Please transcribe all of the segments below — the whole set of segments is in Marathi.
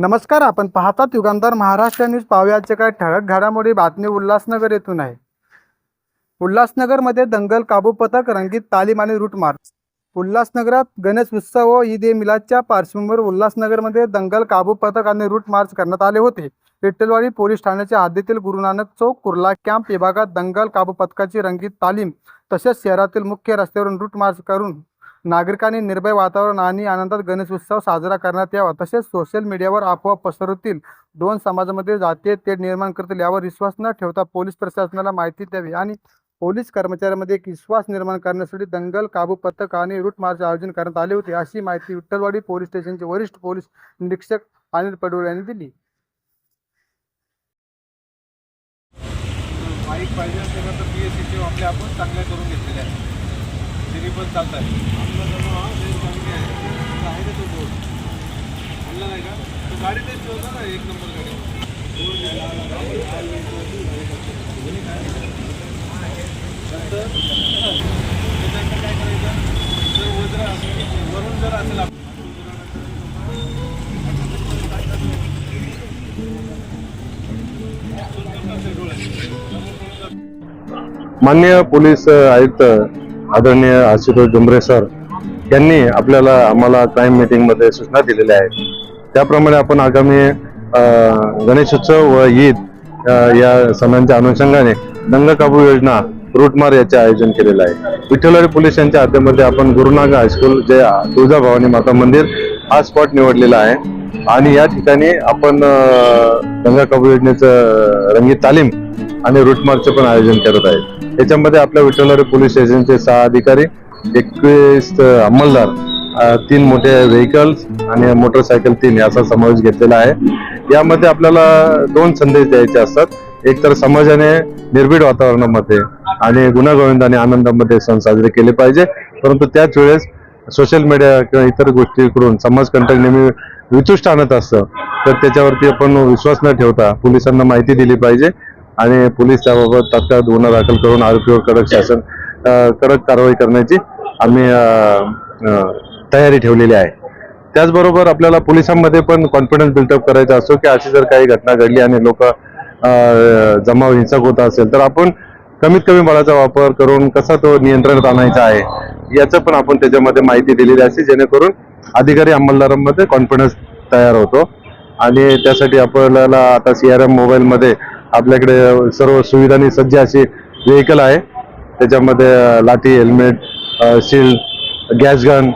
नमस्कार आपण पाहतात युगांतर महाराष्ट्र न्यूज पाहुयाचे काय ठळक घडामोडी बातमी उल्हासनगर येथून आहे. उल्हासनगरमध्ये दंगल काबू पथक रंगीत तालीम आणि रूट मार्च उल्हासनगरात गणेश उत्सव व ईद ए मिलादच्या पार्श्वभूमीवर उल्हासनगरमध्ये दंगल काबू पथक आणि रूट मार्च करण्यात आले होते. विठ्ठलवाडी पोलीस ठाण्याच्या हद्दीतील गुरुनानक चौक कुर्ला कॅम्प विभागात दंगल काबू पथकाची रंगीत तालीम तसेच शहरातील मुख्य रस्त्यावरून रूट मार्च करून नागरिकांनी निर्भय वातावरण आणि आनंदात गणेश उत्सव साजरा करण्यात यावा. तसेच सोशल मीडियावर अफवा पसरवतील. दोन समाजामध्ये जातीय तेढ निर्माण करतील यावर विश्वास न ठेवता पोलीस प्रशासनाला माहिती द्यावी आणि पोलीस कर्मचाऱ्यांमध्ये एक विश्वास निर्माण करण्यासाठी दंगल काबू पथक आणि रूट मार्च आयोजन करण्यात आले होते. अशी माहिती विठ्ठलवाडी पोलीस स्टेशनचे वरिष्ठ पोलीस निरीक्षक अनिल पडोळे यांनी दिली. बाईक पाहिजे असेल तर बी एस आपण चांगल्या करून घेतलेल्या आहेत. तिन्ही पण चालत आहे आपला हा चांगली आहे. तो आहे ना तो बोर्ड? आणला नाही का? तो गाडी टेस्ट होता ना एक नंबर गाडी. नंतर त्याच्यानंतर काय करायचं? जर वज्र असेल वरून जर असेल आप- मान्य पोलीस आयुक्त आदरणीय आशुतोष डुंबरे सर यांनी आपल्याला आम्हाला क्राईम मीटिंगमध्ये सूचना दिलेल्या आहेत. त्याप्रमाणे आपण आगामी गणेशोत्सव व ईद या सणांच्या अनुषंगाने दंग काबू योजना रूटमार याचे आयोजन केलेलं आहे. विठ्ठलवाडी पोलीस यांच्या हद्दीमध्ये आपण गुरुनाग हायस्कूल जे तुळजाभवानी माता मंदिर हा स्पॉट निवडलेला आहे. आणि या ठिकाणी आपण गंगा दंगा काबू योजनेचं रंगीत तालीम आणि रूटमार्कचं पण आयोजन करत आहे याच्यामध्ये आपल्या विठ्ठलवाडी पोलीस स्टेशनचे सहा अधिकारी एकवीस अंमलदार तीन मोठे व्हेकल्स आणि मोटरसायकल तीन याचा समावेश घेतलेला आहे. यामध्ये आपल्याला दोन संदेश द्यायचे असतात. एक तर समाजाने निर्भीड वातावरणामध्ये आणि गुन्हा आणि आनंदामध्ये सण साजरे केले पाहिजे. परंतु त्याच वेळेस सोशल मीडिया किंवा इतर गोष्टीकडून समाजकंटक नेहमी वितुष्ट आणत असतं तर त्याच्यावरती आपण विश्वास न ठेवता पोलिसांना माहिती दिली पाहिजे. आणि पोलीस त्याबाबत तात्काळ गुन्हा दाखल करून आरोपीवर कडक शासन कडक कारवाई करण्याची आम्ही तयारी ठेवलेली आहे. त्याचबरोबर आपल्याला पोलिसांमध्ये पण कॉन्फिडन्स बिल्डअप करायचा असतो की अशी जर काही घटना घडली आणि लोक जमाव हिंसक होत असेल तर आपण कमीत कमी बळाचा वापर करून कसा तो नियंत्रणात आणायचा आहे याचं पण आपण त्याच्यामध्ये माहिती दिलेली असते जेणेकरून अधिकारी अंमलदारांमध्ये कॉन्फिडन्स तयार होतो. आणि त्यासाठी आपल्याला आता सी आर एम मोबाईलमध्ये आपल्याकडे सर्व सुविधांनी सज्ज अशी व्हेकल आहे. त्याच्यामध्ये लाठी helmet shield gas gun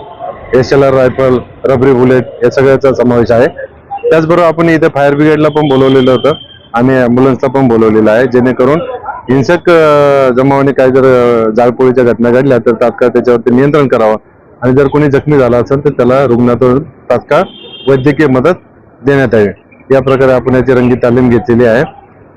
S L R rifle रबरी बुलेट या सगळ्याचा समावेश आहे. त्याचबरोबर आपण इथे फायर ब्रिगेडला पण बोलवलेलं होतं. आणि ॲम्ब्युलन्सला पण बोलवलेलं आहे. जेणेकरून हिंसक जमावाने काय जर जाळपोळीच्या घटना घडल्या तर तात्काळ त्याच्यावरती नियंत्रण करावं. आणि जर कोणी जखमी झाला असेल तर त्याला रुग्णातून तात्काळ वैद्यकीय मदत देण्यात यावी. या प्रकारे आपण याची रंगीत तालीम घेतलेली आहे.